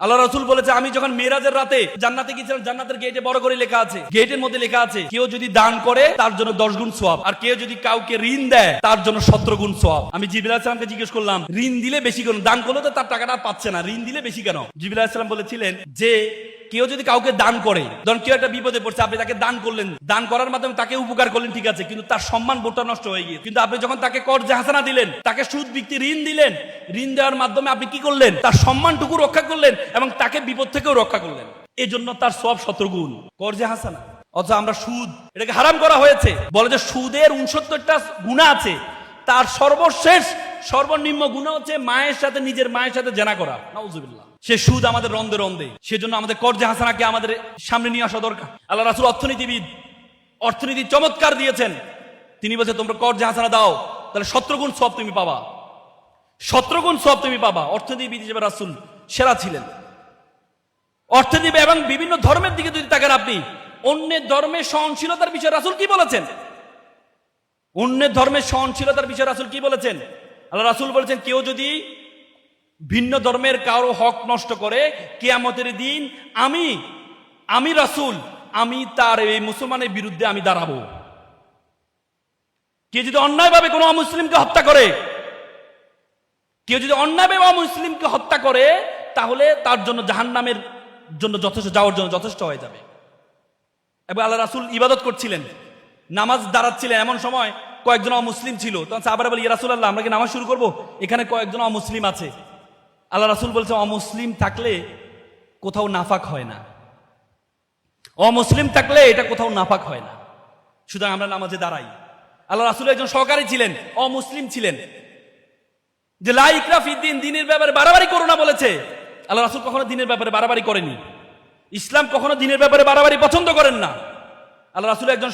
আল্লাহ রাসুল বলেছে, আমি যখন মেরাজের রাতে জান্নাতে গিয়েছিলাম, জান্নাতের গেটে বড় করে লেখা আছে গেটের মধ্যে লেখা আছে, কেউ যদি দান করে, তার জন্য দশ গুণ সোয়াব আর কেউ যদি কাউকে ঋণ দেয়, তার জন্য সতেরো গুণ সোয়াব আমি জিবিল আসলামকে জিজ্ঞেস করলাম, ঋণ দিলে বেশি কেন? দান করলে তো তার টাকাটা পাচ্ছে না। ঋণ দিলে বেশি কেন? জিবিল আসলাম বলেছিলেন যে কেউ যদি কাউকে দান করে, ধরুন কেউ একটা বিপদে পড়ছে, আপনি তাকে দান করলেন, দান করার মাধ্যমে তাকে উপকার করলেন, ঠিক আছে, কিন্তু তার সম্মান বোটা নষ্ট হয়ে গিয়ে কিন্তু আপনি যখন তাকে কর্জে হাসানা দিলেন, তাকে সুদ, বিক্রি, ঋণ দিলেন, ঋণ দেওয়ার মাধ্যমে আপনি কি করলেন? তার সম্মানটুকু রক্ষা করলেন এবং তাকে বিপদ থেকেও রক্ষা করলেন। এই জন্য তার সব শত্রুগুণ, কর্জে হাসানা। অথচ আমরা সুদ, এটাকে হারাম করা হয়েছে। বলে যে সুদের উনসত্তরটা গুণা আছে তার সর্বশেষ, সর্বনিম্ন গুণ হচ্ছে মায়ের সাথে, নিজের মায়ের সাথে জেনা করা। নাউজুবিল্লাহ। সে সুদ আমাদের রন্দে রন্দে সেজন্য আমাদের কর্জে হাসানাকে আমাদের সামনে নিয়ে আসা দরকার। আল্লাহ রাসুল অর্থনীতিবিদ, অর্থনীতি চমৎকার দিয়েছেন। তিনি বলছে, তোমরা কর্জে হাসানা দাও, তাহলে সত্রগুণ সব তুমি পাবা। সত্রগুণ সব তুমি পাবা। অর্থনীতিবিদ হিসেবে রাসুল সেরা ছিলেন। অর্থনীতি এবং বিভিন্ন ধর্মের দিকে যদি তাকান আপনি, অন্যের ধর্মের সহনশীলতার বিষয়ে রাসুল কি বলেছেন? অন্যের ধর্মের সহনশীলতার বিষয়ে রাসুল কি বলেছেন? আল্লাহ রাসুল বলেছেন, কেউ যদি ভিন্ন ধর্মের কারও হক নষ্ট করে কেয়ামতের দিন আমি আমি রাসুল, আমি তার এই মুসলমানের বিরুদ্ধে আমি দাঁড়াবো। কে যদি অন্যায়ভাবে কোনো অমুসলিমকে হত্যা করে, কেউ যদি অন্যায়ভাবে অমুসলিমকে হত্যা করে, তাহলে তার জন্য জাহান্নামের জন্য যথেষ্ট, যাওয়ার জন্য যথেষ্ট হয়ে যাবে। এবং আল্লাহ রাসুল ইবাদত করছিলেন। নামাজ দাঁড়াচ্ছিলেন এমন সময় কয়েকজন অমুসলিম ছিল। তখন সাহাবারা বলি রাসুল আল্লাহ আমরা কি নামাজ শুরু করব? এখানে কয়েকজন অমুসলিম আছে। আল্লাহ রাসুল বলছে, অমুসলিম থাকলে কোথাও নাফাক হয় না। অমুসলিম থাকলে এটা কোথাও নাফাক হয় না। সুতরাং আমরা নামাজে দাঁড়াই। আল্লাহ রাসুল একজন সহকারী ছিলেন, অমুসলিম ছিলেন। যে লাইকরা ফিদ্দিন দিনের ব্যাপারে বাড়াবাড়ি করো না, বলেছে। আল্লাহ রাসুল কখনো দিনের ব্যাপারে বাড়াবাড়ি করেনি ইসলাম কখনো দিনের ব্যাপারে বাড়াবাড়ি পছন্দ করেন না। আল্লাহ রাসুল একজন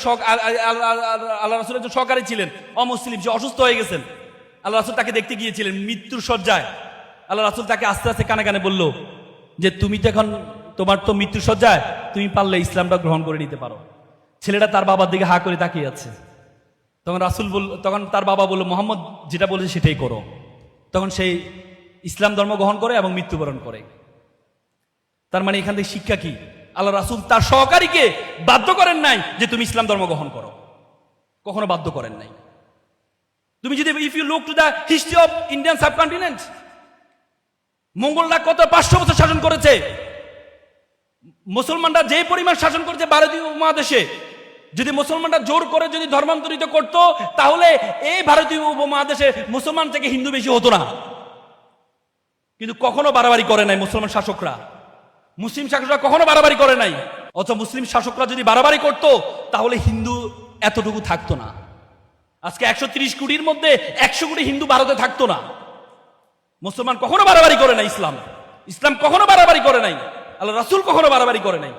আল্লাহ রাসুল একজন সহকারী ছিলেন, অমুসলিম, সে অসুস্থ হয়ে গেছেন। আল্লাহ রাসুল তাকে দেখতে গিয়েছিলেন, মৃত্যুর শয্যায়। আল্লাহ রাসুল তাকে আস্তে আস্তে কানে কানে বলল, যে তুমি তো এখন, তোমার তো মৃত্যুর শয্যায়, তুমি পারলে ইসলামটা গ্রহণ করে নিতে পারো। ছেলেটা তার বাবার দিকে হা করে তাকিয়ে আছে। তখন রাসুল বল তখন তার বাবা বলল, মোহাম্মদ, যেটা বলেছে সেটাই করো। তখন সেই ইসলাম ধর্ম গ্রহণ করে এবং মৃত্যুবরণ করে। তার মানে এখান থেকে শিক্ষা কি? আল্লাহ রাসুল তার সহকারীকে বাধ্য করেন নাই যে তুমি ইসলাম ধর্ম গ্রহণ করো। কখনো বাধ্য করেন নাই। তুমি যদি if you look to the history of Indian subcontinent মঙ্গলরা কত পাঁচশো বছর শাসন করেছে? মুসলমানরা যে পরিমাণ শাসন করেছে ভারতীয় উপমহাদেশে, যদি মুসলমানরা জোর করে যদি ধর্মান্তরিত করত, তাহলে এই ভারতীয় উপমহাদেশে মুসলমান থেকে হিন্দু বেশি হতো না। কিন্তু কখনো বাড়াবাড়ি করে নাই মুসলমান শাসকরা। মুসলিম শাসকরা কখনো বাড়াবাড়ি করে নাই। অথচ মুসলিম শাসকরা যদি বাড়াবাড়ি করত, তাহলে হিন্দু এতটুকু থাকতো না। আজকে একশো তিরিশ কোটির মধ্যে একশো কোটি হিন্দু ভারতে থাকতো না। মুসলমান কখনো বাড়াবাড়ি করে নাই ইসলাম। ইসলাম কখনো বাড়াবাড়ি করে নাই। আল্লাহ রাসুল কখনো বাড়াবাড়ি করে নাই।